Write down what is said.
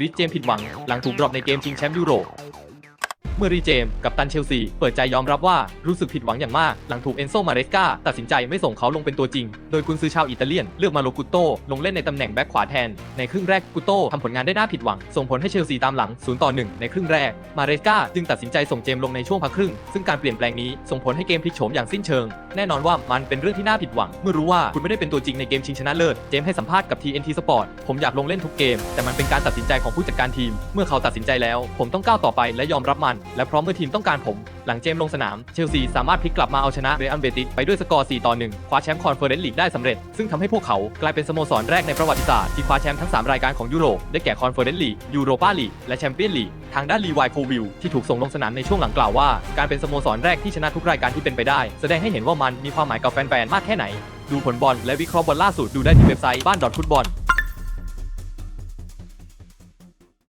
ริชเจมผิดหวังหลังถูกดรอปในเกมชิงแชมป์ยุโรป มื่อรีเจมส์กับตันเชลซี เปิดใจยอมรับว่ารู้สึกผิดหวังอย่างมาก หลังถูกเอนโซมาเรสกาตัดสินใจไม่ส่งเขาลงเป็นตัวจริง โดยกุนซือชาวอิตาเลียน เลือกมาโลกุโตลงเล่นในตำแหน่งแบ็คขวาแทน ในครึ่งแรกกุโตทำผลงานได้น่าผิดหวัง ส่งผลให้เชลซีตามหลัง0ต่อ1ในครึ่งแรก มาเรสกาจึงตัดสินใจส่งเจมส์ลงในช่วงพักครึ่ง ซึ่งการเปลี่ยนแปลงนี้ส่งผลให้เกมพลิกโฉมอย่างสิ้นเชิง แน่นอนว่ามันเป็นเรื่องที่น่าผิดหวัง เมื่อรู้ว่าคุณไม่ได้เป็นตัวจริงในเกมชิงชนะเลิศ เจมให้สัมภาษณ์กับ TNT Sport ผมอยากลงเล่นทุกเกม แต่มันเป็นการตัดสินใจของผู้จัดการทีม เมื่อเขาตัดสินใจแล้ว ผมต้องก้าวต่อไปและยอมรับมันและพร้อมเมื่อทีมต้องการผม หลังเจมส์ลงสนาม เชลซีสามารถพลิกกลับมาเอาชนะเรอัลเบติสไปด้วยสกอร์ 4 ต่อ 1 คว้าแชมป์คอนเฟอเรนซ์ลีกได้สำเร็จ ซึ่งทำให้พวกเขากลายเป็นสโมสรแรกในประวัติศาสตร์ที่คว้าแชมป์ทั้ง 3 รายการของยุโรปได้แก่คอนเฟอเรนซ์ลีกยูโรปาลีกและแชมเปี้ยนลีกทางด้านลีวายโควิลที่ถูกส่งลงสนามในช่วงหลังกล่าวว่า การเป็นสโมสรแรกที่ชนะทุกรายการที่เป็นไปได้ แสดงให้เห็นว่ามันมีความหมายกับแฟนๆมากแค่ไหน ดูผลบอลและวิเคราะห์บอลล่าสุดดูได้ที่เว็บไซต์บ้านดอทฟุตบอล